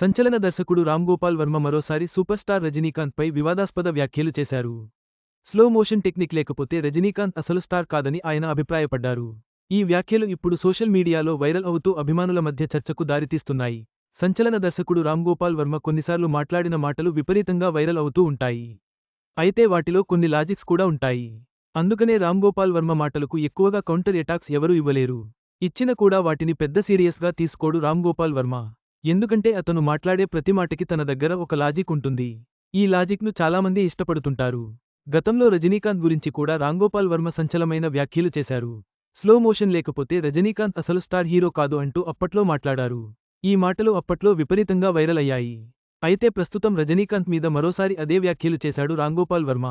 సంచలన దర్శకుడు రామ్గోపాల్ వర్మ మరోసారి సూపర్ స్టార్ రజనీకాంత్పై వివాదాస్పద వ్యాఖ్యలు చేశారు. స్లో మోషన్ టెక్నిక్ లేకపోతే రజనీకాంత్ అసలు స్టార్ కాదని ఆయన అభిప్రాయపడ్డారు. ఈ వ్యాఖ్యలు ఇప్పుడు సోషల్ మీడియాలో వైరల్ అవుతూ అభిమానుల మధ్య చర్చకు దారితీస్తున్నాయి. సంచలన దర్శకుడు రామ్గోపాల్ వర్మ కొన్నిసార్లు మాట్లాడిన మాటలు విపరీతంగా వైరల్ అవుతూ ఉంటాయి. అయితే వాటిలో కొన్ని లాజిక్స్ కూడా ఉంటాయి. అందుకనే రామ్గోపాల్ వర్మ మాటలకు ఎక్కువగా కౌంటర్ ఎటాక్స్ ఎవరూ ఇవ్వలేరు. ఇచ్చిన కూడా వాటిని పెద్ద సీరియస్గా తీసుకోడు రామ్గోపాల్ వర్మ. ఎందుకంటే అతను మాట్లాడే ప్రతి మాటకి తన దగ్గర ఒక లాజిక్ ఉంటుంది. ఈ లాజిక్ను చాలామంది ఇష్టపడుతుంటారు. గతంలో రజనీకాంత్ గురించి కూడా రాంగోపాల్ వర్మ సంచలమైన వ్యాఖ్యలు చేశారు. స్లో మోషన్ లేకపోతే రజనీకాంత్ అసలు స్టార్ హీరో కాదు అంటూ అప్పట్లో మాట్లాడారు. ఈ మాటలు అప్పట్లో విపరీతంగా వైరల్ అయ్యాయి. అయితే ప్రస్తుతం రజనీకాంత్ మీద మరోసారి అదే వ్యాఖ్యలు చేశాడు రాంగోపాల్ వర్మ.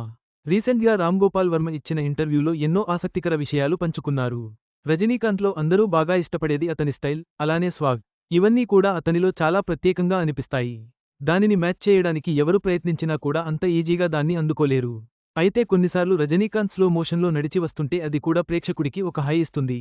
రీసెంట్గా రాంగోపాల్ వర్మ ఇచ్చిన ఇంటర్వ్యూలో ఎన్నో ఆసక్తికర విషయాలు పంచుకున్నారు. రజనీకాంత్లో అందరూ బాగా ఇష్టపడేది అతని స్టైల్ అలానే స్వాగ్. ఇవన్నీ కూడా అతనిలో చాలా ప్రత్యేకంగా అనిపిస్తాయి. దానిని మ్యాచ్ చేయడానికి ఎవరు ప్రయత్నించినా కూడా అంత ఈజీగా దాన్ని అందుకోలేరు. అయితే కొన్నిసార్లు రజనీకాంత్ స్లో మోషన్లో నడిచి వస్తుంటే అది కూడా ప్రేక్షకుడికి ఒక హై ఇస్తుంది.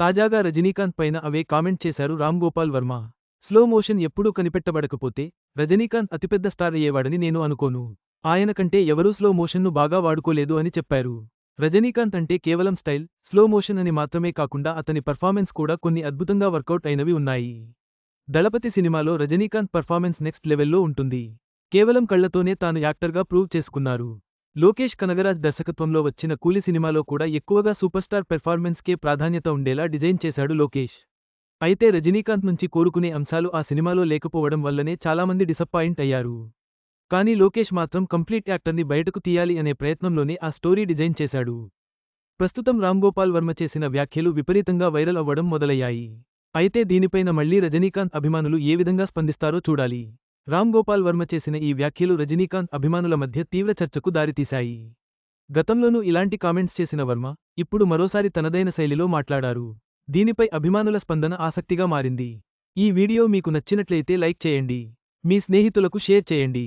తాజాగా రజనీకాంత్ పైన అవే కామెంట్ చేశారు రామ్ గోపాల్ వర్మ. స్లో మోషన్ ఎప్పుడూ కనిపెట్టబడకపోతే రజనీకాంత్ అతిపెద్ద స్టార్ అయ్యేవాడని నేను అనుకోను. ఆయన కంటే ఎవరూ స్లో మోషన్ను బాగా వాడుకోలేదు అని చెప్పారు. రజనీకాంత్ అంటే కేవలం స్టైల్ స్లో మోషన్ అని మాత్రమే కాకుండా అతని పర్ఫార్మెన్స్ కూడా కొన్ని అద్భుతంగా వర్కౌట్ అయినవి ఉన్నాయి. దళపతి సినిమాలో రజనీకాంత్ పర్ఫార్మెన్స్ నెక్స్ట్ లెవెల్లో ఉంటుంది. కేవలం కళ్ళతోనే తాను యాక్టర్గా ప్రూవ్ చేసుకున్నారు. లోకేష్ కనగరాజ్ దర్శకత్వంలో వచ్చిన కూలి సినిమాలో కూడా ఎక్కువగా సూపర్ స్టార్ పెర్ఫార్మెన్స్కే ప్రాధాన్యత ఉండేలా డిజైన్ చేశాడు లోకేష్. అయితే రజనీకాంత్ నుంచి కోరుకునే అంశాలు ఆ సినిమాలో లేకపోవడం వల్లనే చాలామంది డిసప్పాయింట్ అయ్యారు. కానీ లోకేష్ మాత్రం కంప్లీట్ యాక్టర్ని బయటకు తీయాలి అనే ప్రయత్నంలోనే ఆ స్టోరీ డిజైన్ చేశాడు. ప్రస్తుతం రామ్గోపాల్ వర్మ చేసిన వ్యాఖ్యలు విపరీతంగా వైరల్ అవ్వడం మొదలయ్యాయి. అయితే దీనిపైన మళ్ళీ రజనీకాంత్ అభిమానులు ఏ విధంగా స్పందిస్తారో చూడాలి. రామ్గోపాల్ వర్మ చేసిన ఈ వ్యాఖ్యలు రజనీకాంత్ అభిమానుల మధ్య తీవ్ర చర్చకు దారితీశాయి. గతంలోనూ ఇలాంటి కామెంట్స్ చేసిన వర్మ ఇప్పుడు మరోసారి తనదైన శైలిలో మాట్లాడారు. దీనిపై అభిమానుల స్పందన ఆసక్తిగా మారింది. ఈ వీడియో మీకు నచ్చినట్లయితే లైక్ చేయండి. మీ స్నేహితులకు షేర్ చేయండి.